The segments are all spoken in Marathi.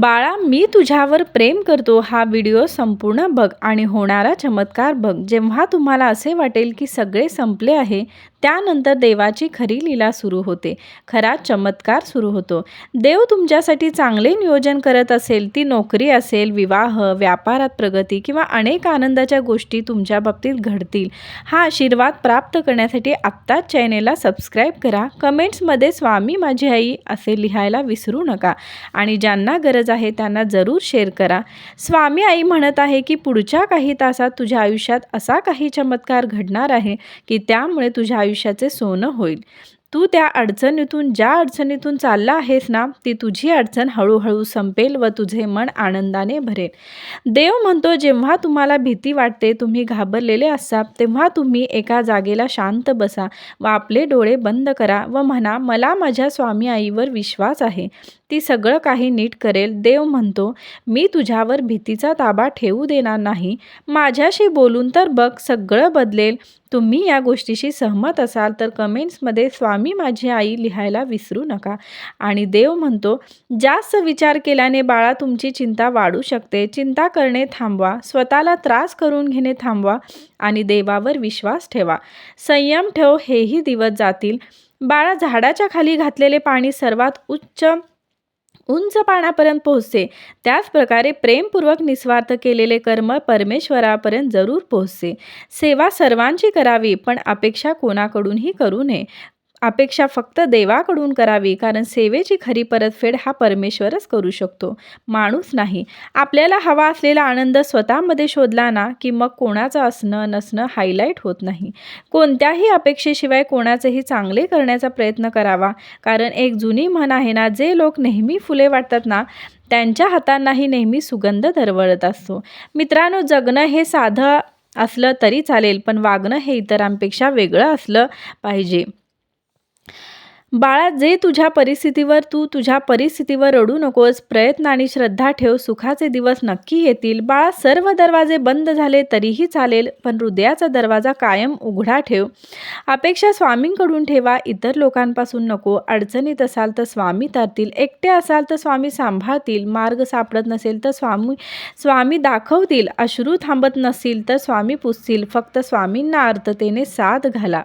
बाळा मी तुझ्यावर प्रेम करतो हा व्हिडिओ संपूर्ण बघ आणि होणारा चमत्कार बघ. जेव्हा तुम्हाला असे वाटेल की सगळे संपले आहे त्यानंतर देवाची खरी लीला सुरू होते. खरा चमत्कार सुरू होतो. देव तुमच्यासाठी चांगले नियोजन करत असेल ती नोकरी असेल विवाह व्यापारात प्रगती किंवा अनेक आनंदाच्या गोष्टी तुमच्या बाबतीत घडतील. हा आशीर्वाद प्राप्त करण्यासाठी आत्ताच चॅनेलला सबस्क्राईब करा. कमेंट्समध्ये स्वामी माझी आई असे लिहायला विसरू नका आणि ज्यांना गरज आहे त्यांना जरूर शेअर करा. स्वामी आई म्हणत आहे की पुढच्या काही तासात तुझ्या आयुष्यात असा काही चमत्कार घडणार आहे की त्यामुळे तुझ्या आयुष्याचे सोनं होईल तू त्या अडचणीतून ज्या अडचणीतून चालला आहेस ना ती तुझी अडचण हळूहळू संपेल व तुझे मन आनंदाने भरेल. देव म्हणतो जेव्हा तुम्हाला भीती वाटते तुम्ही घाबरलेले असाल तेव्हा तुम्ही एका जागेला शांत बसा व आपले डोळे बंद करा व म्हणा मला माझ्या स्वामी आईवर विश्वास आहे. ती सगळं काही नीट करेल. देव म्हणतो मी तुझ्यावर भीतीचा ताबा ठेवू देणार नाही. माझ्याशी बोलून तर बघ सगळं बदलेल. तुम्ही या गोष्टीशी सहमत असाल तर कमेंट्समध्ये स्वामी माझी आई लिहायला विसरू नका. आणि देव म्हणतो जास्त विचार केल्याने बाळा तुमची चिंता वाढू शकते. चिंता करणे थांबवा. स्वतःला त्रास करून घेणे थांबवा आणि देवावर विश्वास ठेवा. संयम ठेव हेही दिवस जातील. बाळा झाडाच्या खाली घातलेले पाणी सर्वात उच्च उंच पाण्यापर्यंत पोहोचते. त्याचप्रकारे प्रेमपूर्वक निस्वार्थ केलेले कर्म परमेश्वरापर्यंत जरूर पोहोचते. सेवा सर्वांची करावी पण अपेक्षा कोणाकडूनही करू नये. अपेक्षा फक्त देवाकडून करावी कारण सेवेची खरी परतफेड हा परमेश्वरच करू शकतो. माणूस नाही. आपल्याला हवा असलेला आनंद स्वतःमध्ये शोधला ना की मग कोणाचं असणं नसणं हायलाईट होत नाही. कोणत्याही अपेक्षेशिवाय कोणाचेही चांगले करण्याचा प्रयत्न करावा कारण एक जुनी म्हण आहे ना जे लोक नेहमी फुले वाटतात ना त्यांच्या हातांनाही नेहमी सुगंध दरवळत असतो. मित्रांनो जगणं हे साधं असलं तरी चालेल पण वागणं हे इतरांपेक्षा वेगळं असलं पाहिजे. बाळा जे तुझ्या परिस्थितीवर तू तुझ्या परिस्थितीवर रडू नकोस प्रयत्न आणि श्रद्धा ठेव सुखाचे दिवस नक्की येतील. बाळा सर्व दरवाजे बंद झाले तरीही चालेल पण हृदयाचा दरवाजा कायम उघडा ठेव. अपेक्षा स्वामींकडून ठेवा इतर लोकांपासून नको. अडचणीत असाल तर स्वामी तरतील एकटे असाल तर स्वामी सांभाळतील. मार्ग सापडत नसेल तर स्वामी स्वामी दाखवतील. अश्रू थांबत नसतील तर स्वामी पुसतील. फक्त स्वामींना अर्थतेने साथ घाला.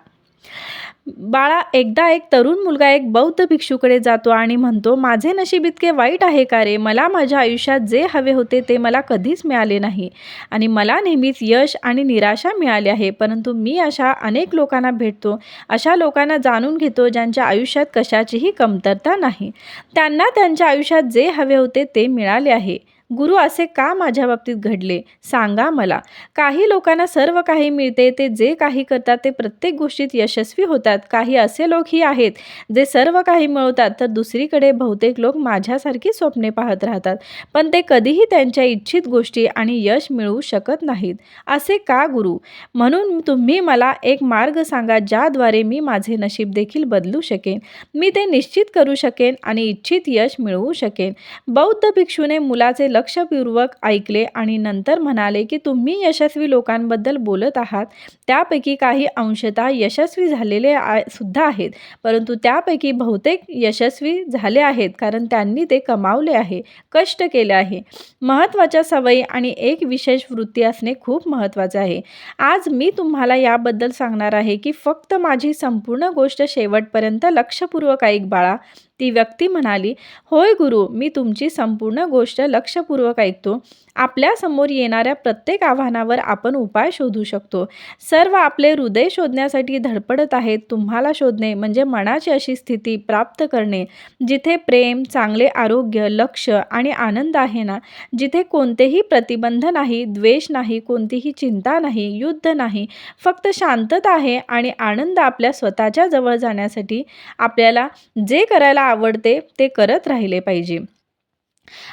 बाळा एकदा एक तरुण मुलगा एक बौद्ध भिक्षूकडे जातो आणि म्हणतो माझे नशीब इतके वाईट आहे का रे? मला माझ्या आयुष्यात जे हवे होते ते मला कधीच मिळाले नाही. आणि मला नेहमीच यश आणि निराशा मिळाली आहे परंतु मी अशा अनेक लोकांना भेटतो अशा लोकांना जाणून घेतो ज्यांच्या आयुष्यात कशाचीही कमतरता नाही. त्यांना त्यांच्या आयुष्यात जे हवे होते ते मिळाले आहे. गुरु असे का माझ्या बाबतीत घडले? सांगा मला. काही लोकांना सर्व काही मिळते ते जे काही करतात ते प्रत्येक गोष्टीत यशस्वी होतात. काही असे लोकही आहेत जे सर्व काही मिळवतात तर दुसरीकडे बहुतेक लोक माझ्यासारखी स्वप्ने पाहत राहतात. पण ते कधीही त्यांच्या इच्छित गोष्टी आणि यश मिळवू शकत नाहीत. असे का गुरु? म्हणून तुम्ही मला एक मार्ग सांगा ज्याद्वारे मी माझे नशीब देखील बदलू शकेन. मी ते निश्चित करू शकेन आणि इच्छित यश मिळवू शकेन. बौद्ध भिक्षूने मुलाचे लक्षपूर्वक ऐकले आणि नंतर म्हणाले की तुम्ही यशस्वी लोकांबद्दल बोलत आहात. त्यापैकी काही अंशतः यशस्वी झालेले सुद्धा आहेत. परंतु त्यापैकी बहुतेक यशस्वी झाले आहेत कारण त्यांनी ते कमावले आहे कष्ट केले आहे. महत्त्वाच्या सवयी आणि एक विशेष वृत्ती असणे खूप महत्त्वाचे आहे. आज मी तुम्हाला याबद्दल सांगणार आहे की फक्त माझी संपूर्ण गोष्ट शेवटपर्यंत लक्षपूर्वक ऐक बाळा. ती व्यक्ती म्हणाली होय गुरु मी तुमची संपूर्ण गोष्ट लक्षपूर्वक ऐकतो. आपल्यासमोर येणाऱ्या प्रत्येक आव्हानावर आपण उपाय शोधू शकतो. सर्व आपले हृदय शोधण्यासाठी धडपडत आहेत तुम्हाला शोधणे म्हणजे मनाची अशी स्थिती प्राप्त करणे जिथे प्रेम चांगले आरोग्य लक्ष आणि आनंद आहे ना जिथे कोणतेही प्रतिबंध नाही द्वेष नाही कोणतीही चिंता नाही युद्ध नाही फक्त शांतता आहे आणि आनंद आपल्या स्वतःच्या जवळ जाण्यासाठी आपल्याला जे करायला आवडते ते करत राहिले पाहिजे.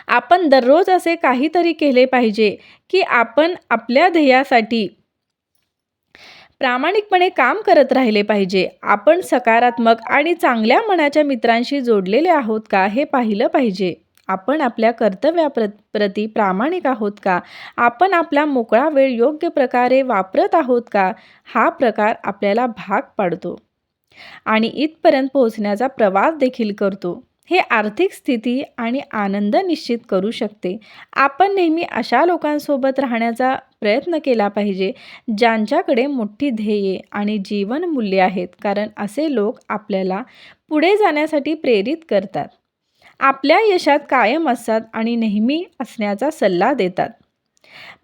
आपण दररोज असे काहीतरी केले पाहिजे की आपण आपल्या ध्येयासाठी प्रामाणिकपणे काम करत राहिले पाहिजे. आपण सकारात्मक आणि चांगल्या मनाच्या मित्रांशी जोडलेले आहोत का हे पाहिलं पाहिजे. आपण आपल्या कर्तव्याप्र प्रती प्रामाणिक आहोत का? आपण आपला मोकळा वेळ योग्य प्रकारे वापरत आहोत का? हा प्रकार आपल्याला भाग पाडतो आणि इथपर्यंत पोहोचण्याचा प्रवास देखील करतो. हे आर्थिक स्थिती आणि आनंद निश्चित करू शकते. आपण नेहमी अशा लोकांसोबत राहण्याचा प्रयत्न केला पाहिजे ज्यांच्याकडे मोठी ध्येये आणि जीवनमूल्ये आहेत कारण असे लोक आपल्याला पुढे जाण्यासाठी प्रेरित करतात. आपल्या यशात कायम असतात आणि नेहमी असण्याचा सल्ला देतात.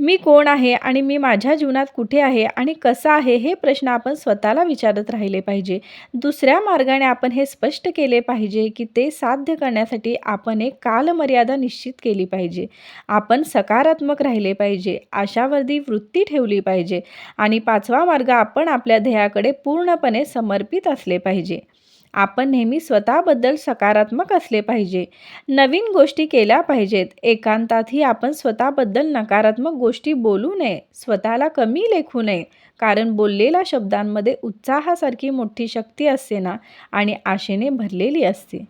मी कोण आहे आणि मी माझ्या जीवनात कुठे आहे आणि कसं आहे हे प्रश्न आपण स्वतःला विचारत राहिले पाहिजे. दुसऱ्या मार्गाने आपण हे स्पष्ट केले पाहिजे की ते साध्य करण्यासाठी आपण एक कालमर्यादा निश्चित केली पाहिजे. आपण सकारात्मक राहिले पाहिजे आशावादी वृत्ती ठेवली पाहिजे आणि पाचवा मार्ग आपण आपल्या ध्येयाकडे पूर्णपणे समर्पित असले पाहिजे. आपण नेहमी स्वतःबद्दल सकारात्मक असले पाहिजे. नवीन गोष्टी केल्या पाहिजेत. एकांतातही आपण स्वतःबद्दल नकारात्मक गोष्टी बोलू नये. स्वतःला कमी लेखू नये. कारण बोललेल्या शब्दांमध्ये उत्साहासारखी मोठी शक्ती असते ना? आणि आशेने भरलेली असते.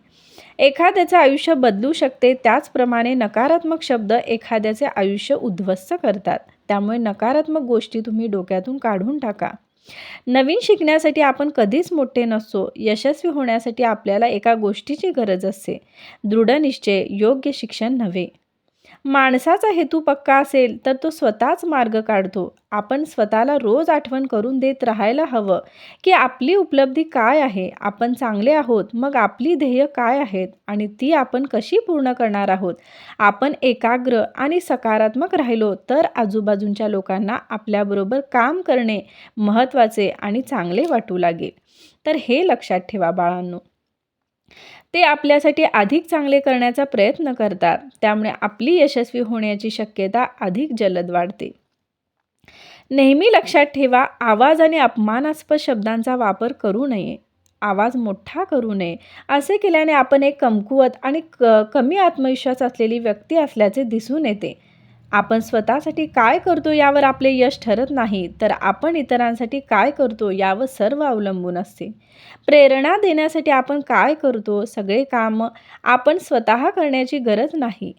एखाद्याचं आयुष्य बदलू शकते. त्याचप्रमाणे नकारात्मक शब्द एखाद्याचे आयुष्य उद्ध्वस्त करतात. त्यामुळे नकारात्मक गोष्टी तुम्ही डोक्यातून काढून टाका. नवीन शिकण्यासाठी आपण कधीच मोठे नसतो यशस्वी होण्यासाठी आपल्याला एका गोष्टीची गरज असते. दृढनिश्चय योग्य शिक्षण नव्हे. माणसाचा हेतू पक्का असेल तर तो स्वतःच मार्ग काढतो. आपण स्वतःला रोज आठवण करून देत राहायला हवं की आपली उपलब्धी काय आहे आपण चांगले आहोत मग आपली ध्येय काय आहेत आणि ती आपण कशी पूर्ण करणार आहोत? आपण एकाग्र आणि सकारात्मक राहिलो तर आजूबाजूच्या लोकांना आपल्याबरोबर काम करणे महत्त्वाचे आणि चांगले वाटू लागेल. तर हे लक्षात ठेवा बाळांनो. ते आपल्यासाठी अधिक चांगले करण्याचा प्रयत्न करतात. त्यामुळे आपली यशस्वी होण्याची शक्यता अधिक जलद वाढते. नेहमी लक्षात ठेवा आवाज आणि अपमानास्पद शब्दांचा वापर करू नये. आवाज मोठा करू नये. असे केल्याने आपण एक कमकुवत आणि क कमी आत्मविश्वास असलेली व्यक्ती असल्याचे दिसून येते. आपण स्वतःसाठी काय करतो यावर आपले यश ठरत नाही तर आपण इतरांसाठी काय करतो यावर सर्व अवलंबून असते. प्रेरणा देण्यासाठी आपण काय करतो सगळे काम आपण स्वतः करण्याची गरज नाही.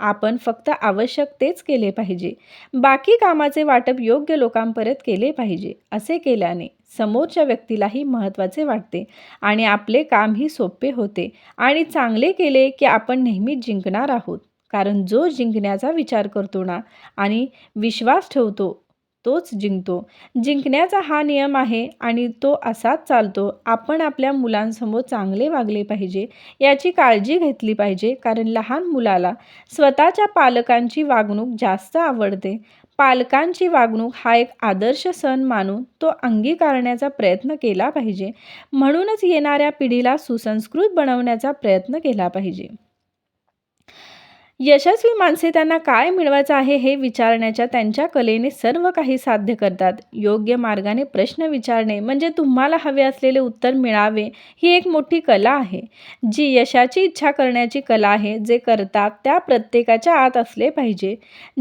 आपण फक्त आवश्यक तेच केले पाहिजे. बाकी कामाचे वाटप योग्य लोकांपर्यंत केले पाहिजे असे केल्याने समोरच्या व्यक्तीलाही महत्त्वाचे वाटते आणि आपले कामही सोपे होते आणि चांगले केले की आपण नेहमीच जिंकणार आहोत. कारण जो जिंकण्याचा विचार करतो ना आणि विश्वास ठेवतो तोच जिंकतो. जिंकण्याचा हा नियम आहे आणि तो असाच चालतो. आपण आपल्या मुलांसमोर चांगले वागले पाहिजे याची काळजी घेतली पाहिजे कारण लहान मुलाला स्वतःच्या पालकांची वागणूक जास्त आवडते. पालकांची वागणूक हा एक आदर्श सण मानून तो अंगीकारण्याचा प्रयत्न केला पाहिजे. म्हणूनच येणाऱ्या पिढीला सुसंस्कृत बनवण्याचा प्रयत्न केला पाहिजे. यशस्वी माणसे त्यांना काय मिळवायचं आहे हे विचारण्याच्या त्यांच्या कलेने सर्व काही साध्य करतात. योग्य मार्गाने प्रश्न विचारणे म्हणजे तुम्हाला हवे असलेले उत्तर मिळावे ही एक मोठी कला आहे. जी यशाची इच्छा करण्याची कला आहे जे करतात त्या प्रत्येकाच्या आत असले पाहिजे.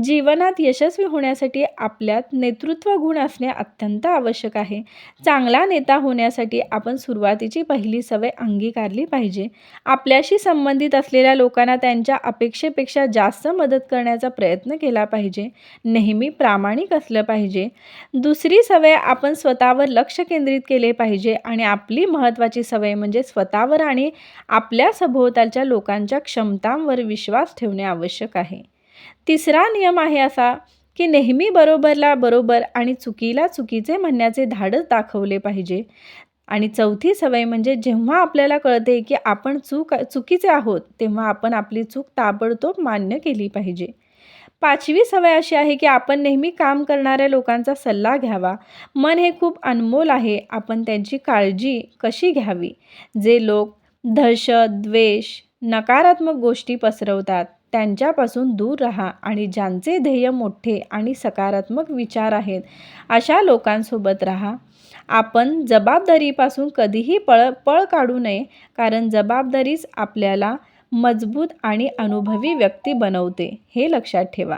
जीवनात यशस्वी होण्यासाठी आपल्यात नेतृत्व गुण असणे अत्यंत आवश्यक आहे. चांगला नेता होण्यासाठी आपण सुरुवातीची पहिली सवय अंगीकारली पाहिजे. आपल्याशी संबंधित असलेल्या लोकांना त्यांच्या अपेक्षेपेक्षा पेक्षा जास्त मदत करण्याचा प्रयत्न केला पाहिजे. नेहमी प्रामाणिक असलं पाहिजे. दुसरी सवय आपण स्वतःवर लक्ष केंद्रित केले पाहिजे आणि आपली महत्त्वाची सवय म्हणजे स्वतःवर आणि आपल्या सभोवतालच्या लोकांच्या क्षमतांवर विश्वास ठेवणे आवश्यक आहे. तिसरा नियम आहे असा की नेहमी बरोबरला बरोबर आणि चुकीला चुकीचे म्हणण्याचे धाडस दाखवले पाहिजे. आणि चौथी सवय म्हणजे जेव्हा आपल्याला कळते की आपण चूक चुकीचे आहोत तेव्हा आपण आपली चूक ताबडतोब मान्य केली पाहिजे. पाचवी सवय अशी आहे की आपण नेहमी काम करणाऱ्या लोकांचा सल्ला घ्यावा. मन हे खूप अनमोल आहे. आपण त्यांची काळजी कशी घ्यावी? जे लोक दहशत द्वेष नकारात्मक गोष्टी पसरवतात. त्यांच्यापासून दूर राहा आणि ज्यांचे ध्येय मोठे आणि सकारात्मक विचार आहेत अशा लोकांसोबत राहा. आपण जबाबदारीपासून कधीही पळ पळ काढू नये कारण जबाबदारीच आपल्याला मजबूत आणि अनुभवी व्यक्ती बनवते हे लक्षात ठेवा.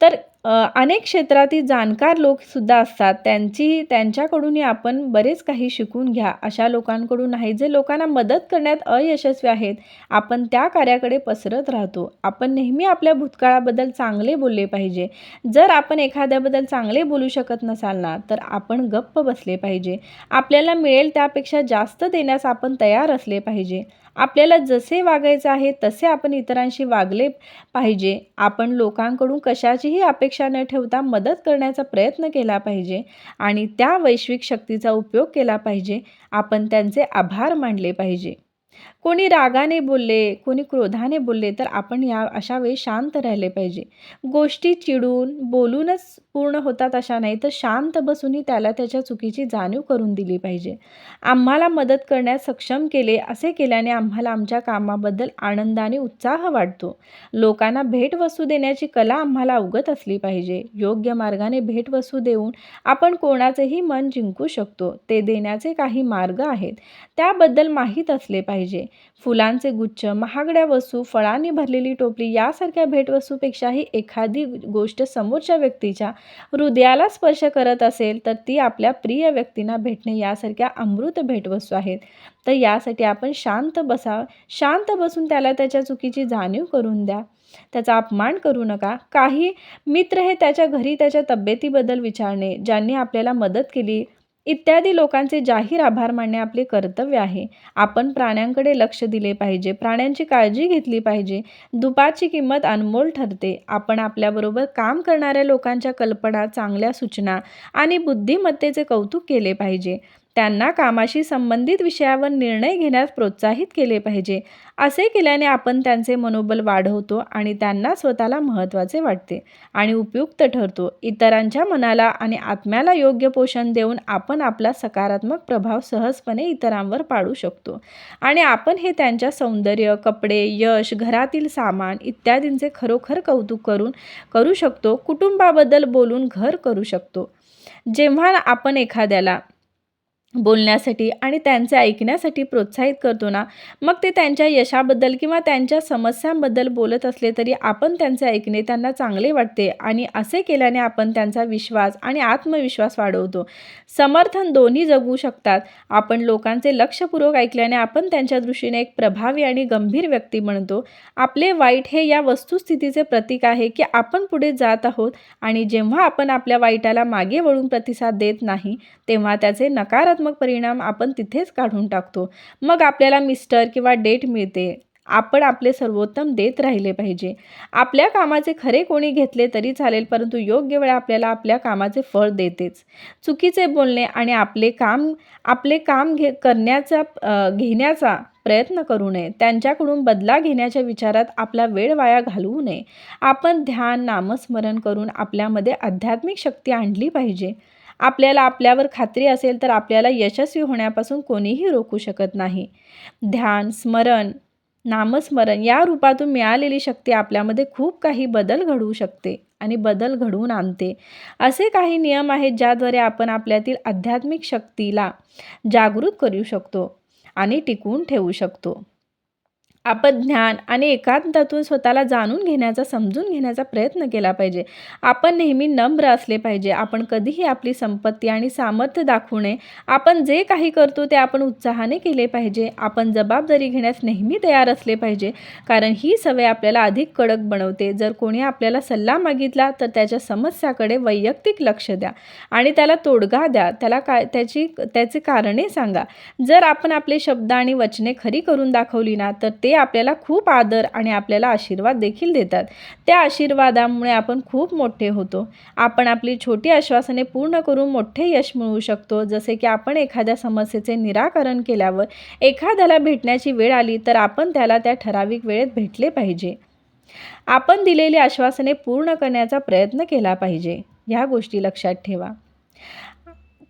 तर अनेक क्षेत्रातील जाणकार लोकसुद्धा असतात. त्यांची त्यांच्याकडूनही आपण बरेच काही शिकून घ्या. अशा लोकांकडून नाही जे लोकांना मदत करण्यात अयशस्वी आहेत आपण त्या कार्याकडे पसरत राहतो. आपण नेहमी आपल्या भूतकाळाबद्दल चांगले बोलले पाहिजे. जर आपण एखाद्याबद्दल चांगले बोलू शकत नसाल ना तर आपण गप्प बसले पाहिजे. आपल्याला मिळेल त्यापेक्षा जास्त देण्यास आपण तयार असले पाहिजे. आपल्याला जसे वागायचं आहे तसे आपण इतरांशी वागले पाहिजे. आपण लोकांकडून कशाचीही अपेक्षा न ठेवता मदत करण्याचा प्रयत्न केला पाहिजे आणि त्या वैश्विक शक्तीचा उपयोग केला पाहिजे. आपण त्यांचे आभार मानले पाहिजे. कोणी रागाने बोलले कोणी क्रोधाने बोलले तर आपण या अशा वेळी शांत राहिले पाहिजे. गोष्टी चिडून बोलूनच पूर्ण होतात अशा नाही तर शांत बसूनही त्याला त्याच्या चुकीची जाणीव करून दिली पाहिजे. आम्हाला मदत करण्यास सक्षम केले असे केल्याने आम्हाला आमच्या कामाबद्दल आनंद आणि उत्साह वाटतो. लोकांना भेटवस्तू देण्याची कला आम्हाला अवगत असली पाहिजे. योग्य मार्गाने भेटवस्तू देऊन आपण कोणाचेही मन जिंकू शकतो. ते देण्याचे काही मार्ग आहेत. त्याबद्दल माहीत असले पाहिजे. फुलांचे गुच्छ महागड्या वस्तू फळांनी भरलेली टोपली यासारख्या भेटवस्तूपेक्षाही एखादी गोष्ट समोरच्या व्यक्तीच्या हृदयाला स्पर्श करत असेल तर ती आपल्या प्रिय व्यक्तींना भेटणे यासारख्या अमृत भेटवस्तू आहेत. तर यासाठी आपण शांत बसा शांत बसून त्याला त्याच्या चुकीची जाणीव करून द्या. त्याचा अपमान करू नका. काही मित्र हे त्याच्या घरी त्याच्या तब्येतीबद्दल विचारणे ज्यांनी आपल्याला मदत केली इत्यादी लोकांचे जाहीर आभार मानणे आपले कर्तव्य आहे. आपण प्राण्यांकडे लक्ष दिले पाहिजे प्राण्यांची काळजी घेतली पाहिजे. दुपारची किंमत अनमोल ठरते. आपण आपल्याबरोबर काम करणाऱ्या लोकांच्या कल्पना चांगल्या सूचना आणि बुद्धिमत्तेचे कौतुक केले पाहिजे. त्यांना कामाशी संबंधित विषयावर निर्णय घेण्यास प्रोत्साहित केले पाहिजे. असे केल्याने आपण त्यांचे मनोबल वाढवतो आणि त्यांना स्वतःला महत्त्वाचे वाटते आणि उपयुक्त ठरतो. इतरांच्या मनाला आणि आत्म्याला योग्य पोषण देऊन आपण आपला सकारात्मक प्रभाव सहजपणे इतरांवर पाडू शकतो. आणि आपण हे त्यांच्या सौंदर्य कपडे यश घरातील सामान इत्यादींचे खरोखर कौतुक करून करू शकतो. कुटुंबाबद्दल बोलून घर करू शकतो. जेव्हा आपण एखाद्याला बोलण्यासाठी आणि त्यांचे ऐकण्यासाठी प्रोत्साहित करतो ना मग ते त्यांच्या यशाबद्दल किंवा त्यांच्या समस्यांबद्दल बोलत असले तरी आपण त्यांचे ऐकणे त्यांना चांगले वाटते आणि असे केल्याने आपण त्यांचा विश्वास आणि आत्मविश्वास वाढवतो. समर्थन दोन्ही जगू शकतात. आपण लोकांचे लक्षपूर्वक ऐकल्याने आपण त्यांच्या दृष्टीने एक प्रभावी आणि गंभीर व्यक्ती बनतो आपले वाईट हे या वस्तुस्थितीचे प्रतीक आहे की आपण पुढे जात आहोत आणि जेव्हा आपण आपल्या वाईटाला मागे वळून प्रतिसाद देत नाही तेव्हा त्याचे नकारात्मक नकारात्मक परिणाम आपण तिथेच काढून टाकतो. मग आपल्याला मिस्टर किंवा डेट मिळते. आपण आपले सर्वोत्तम देत राहिले पाहिजे. आपल्या कामाचे खरे कोणी घेतले तरी चालेल परंतु योग्य वेळा आपल्याला आपल्या कामाचे फळ देतेच. चुकीचे बोलणे आणि आपले काम आपले काम घे करण्याचा घेण्याचा प्रयत्न करू नये. त्यांच्याकडून बदला घेण्याच्या विचारात आपला वेळ वाया घालवू नये. आपण ध्यान नामस्मरण करून आपल्यामध्ये आध्यात्मिक शक्ती आणली पाहिजे. आपल्याला आपल्यावर खात्री असेल तर आपल्याला यशस्वी होण्यापासून कोणीही रोखू शकत नाही. ध्यान स्मरण नामस्मरण या रूपातून मिळालेली शक्ती आपल्यामध्ये खूप काही बदल घडवू शकते आणि बदल घडवून आणते. असे काही नियम आहेत ज्याद्वारे आपण आपल्यातील आध्यात्मिक शक्तीला जागृत करू शकतो आणि टिकवून ठेवू शकतो. आपण ज्ञान आणि एकांतातून स्वतःला जाणून घेण्याचा समजून घेण्याचा प्रयत्न केला पाहिजे. आपण नेहमी नम्र असले पाहिजे. आपण कधीही आपली संपत्ती आणि सामर्थ्य दाखवू नये आपण जे काही करतो ते आपण उत्साहाने केले पाहिजे. आपण जबाबदारी घेण्यास नेहमी तयार असले पाहिजे. कारण ही सवय आपल्याला अधिक कडक बनवते. जर कोणी आपल्याला सल्ला मागितला तर त्याच्या समस्याकडे वैयक्तिक लक्ष द्या आणि त्याला तोडगा द्या. त्याला काय त्याची त्याचे कारणे सांगा. जर आपण आपले शब्द आणि वचने खरी करून दाखवली ना तर ते आपल्याला खूप आदर आणि आपल्याला आशीर्वाद देखील देतात. त्या आशीर्वादामुळे आपण खूप मोठे होतो. आपण आपली छोटी आश्वासने पूर्ण करून मोठे यश मिळवू शकतो. जसे की आपण एखाद्या समस्येचे निराकरण केल्यावर एखाद्याला भेटण्याची वेळ आली तर आपण त्याला त्या ठराविक वेळेत भेटले पाहिजे. आपण दिलेली आश्वासने पूर्ण करण्याचा प्रयत्न केला पाहिजे. ह्या गोष्टी लक्षात ठेवा.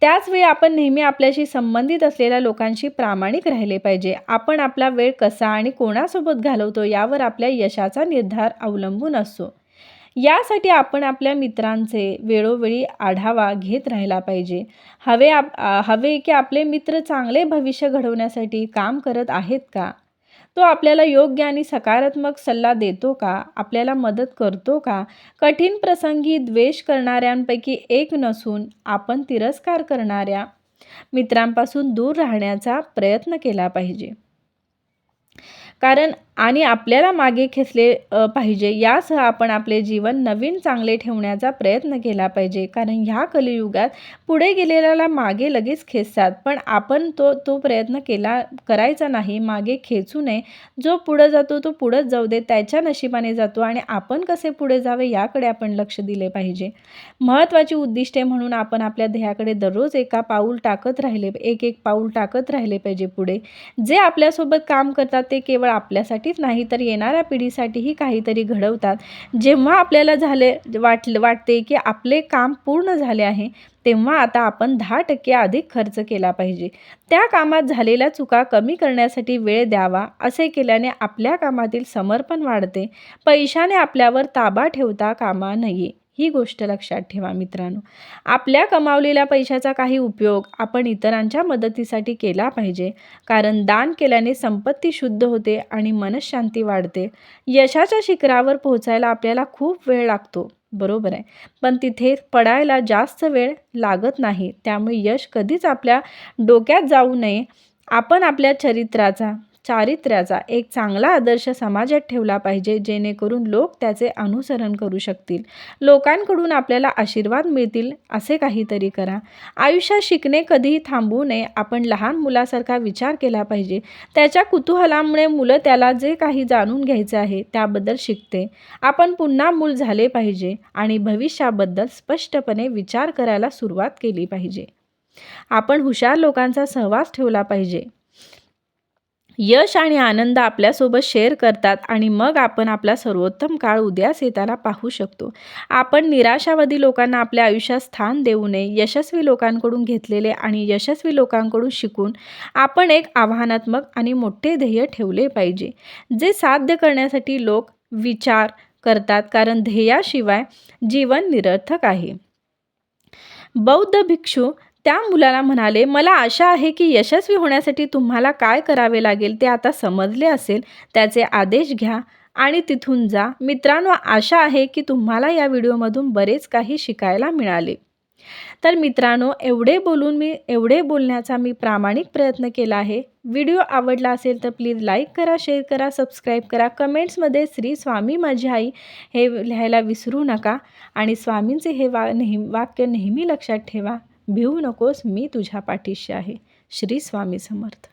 त्याचवेळी आपण नेहमी आपल्याशी संबंधित असलेल्या लोकांशी प्रामाणिक राहिले पाहिजे. आपण आपला वेळ कसा आणि कोणासोबत घालवतो यावर आपल्या यशाचा निर्धार अवलंबून असतो. यासाठी आपण आपल्या मित्रांचे वेळोवेळी आढावा घेत राहिला पाहिजे. हवे आप हवे की आपले मित्र चांगले भविष्य घडवण्यासाठी काम करत आहेत का? तो आपल्याला योग्य आणि सकारात्मक सल्ला देतो का? आपल्याला मदत करतो का? कठीण प्रसंगी द्वेष करणाऱ्यांपैकी एक नसून आपण तिरस्कार करणाऱ्या मित्रांपासून दूर राहण्याचा प्रयत्न केला पाहिजे. कारण आणि आपल्याला मागे खेचले पाहिजे. यासह आपण आपले जीवन नवीन चांगले ठेवण्याचा प्रयत्न केला पाहिजे. कारण ह्या कलियुगात पुढे गेलेल्याला मागे लगेच खेचतात. पण आपण तो तो प्रयत्न केला करायचा नाही मागे खेचू नये. जो पुढं जातो तो पुढंच जाऊ दे त्याच्या नशिबाने जातो. आणि आपण कसे पुढे जावे याकडे आपण लक्ष दिले पाहिजे. महत्त्वाची उद्दिष्टे म्हणून आपण आपल्या ध्येयाकडे दररोज एका पाऊल टाकत राहिले एक एक पाऊल टाकत राहिले पाहिजे पुढे. जे आपल्यासोबत काम करतात ते केवळ आपल्यासाठी आपल्यासाठीच नाही तर येणाऱ्या पिढीसाठीही काहीतरी घडवतात. जेव्हा आपल्याला झाले वाटलं वाटते की आपले काम पूर्ण झाले आहे तेव्हा आता आपण दहा टक्के अधिक खर्च केला पाहिजे. त्या कामात झालेल्या चुका कमी करण्यासाठी वेळ द्यावा असे केल्याने आपल्या कामातील समर्पण वाढते. पैशाने आपल्यावर ताबा ठेवता कामा नये. ही गोष्ट लक्षात ठेवा मित्रांनो. आपल्या कमावलेल्या पैशाचा काही उपयोग आपण इतरांच्या मदतीसाठी केला पाहिजे. कारण दान केल्याने संपत्ती शुद्ध होते आणि मनशांती वाढते. यशाच्या शिखरावर पोहोचायला आपल्याला खूप वेळ लागतो. बरोबर आहे. पण तिथे पडायला जास्त वेळ लागत नाही. त्यामुळे यश कधीच आपल्या डोक्यात जाऊ नये. आपण आपल्या चरित्राचा चारित्र्याचा एक चांगला आदर्श समाजात ठेवला पाहिजे जेणेकरून लोक त्याचे अनुसरण करू शकतील. लोकांकडून आपल्याला आशीर्वाद मिळतील असे काहीतरी करा. आयुष्यात शिकणे कधीही थांबवू नये. आपण लहान मुलासारखा विचार केला पाहिजे. त्याच्या कुतूहलामुळे मुलं त्याला जे काही जाणून घ्यायचे आहे त्याबद्दल शिकते. आपण पुन्हा मूल झाले पाहिजे आणि भविष्याबद्दल स्पष्टपणे विचार करायला सुरुवात केली पाहिजे. आपण हुशार लोकांचा सहवास ठेवला पाहिजे. यश आणि आनंद आपल्यासोबत शेअर करतात आणि मग आपण आपला सर्वोत्तम काळ उद्यास येताना पाहू शकतो. आपण निराशावादी लोकांना आपल्या आयुष्यात स्थान देऊ नये यशस्वी लोकांकडून घेतलेले आणि यशस्वी लोकांकडून शिकून आपण एक आव्हानात्मक आणि मोठे ध्येय ठेवले पाहिजे. जे साध्य करण्यासाठी लोक विचार करतात कारण ध्येयाशिवाय जीवन निरर्थक आहे. बौद्ध भिक्षू त्या मुलाला म्हणाले मला आशा आहे की यशस्वी होण्यासाठी तुम्हाला काय करावे लागेल ते आता समजले असेल त्याचे आदेश घ्या आणि तिथून जा. मित्रांनो आशा आहे की तुम्हाला या व्हिडिओमधून बरेच काही शिकायला मिळाले. तर मित्रांनो एवढे बोलून मी एवढे बोलण्याचा मी प्रामाणिक प्रयत्न केला आहे. व्हिडिओ आवडला असेल तर प्लीज लाईक करा शेअर करा सबस्क्राईब करा. कमेंट्समध्ये श्री स्वामी माझी आई हे लिहायला विसरू नका आणि स्वामींचे हे वा नेहमी वाक्य नेहमी लक्षात ठेवा. भिवू नकोस मी तुझ्या पाठीशी आहे. श्री स्वामी समर्थ.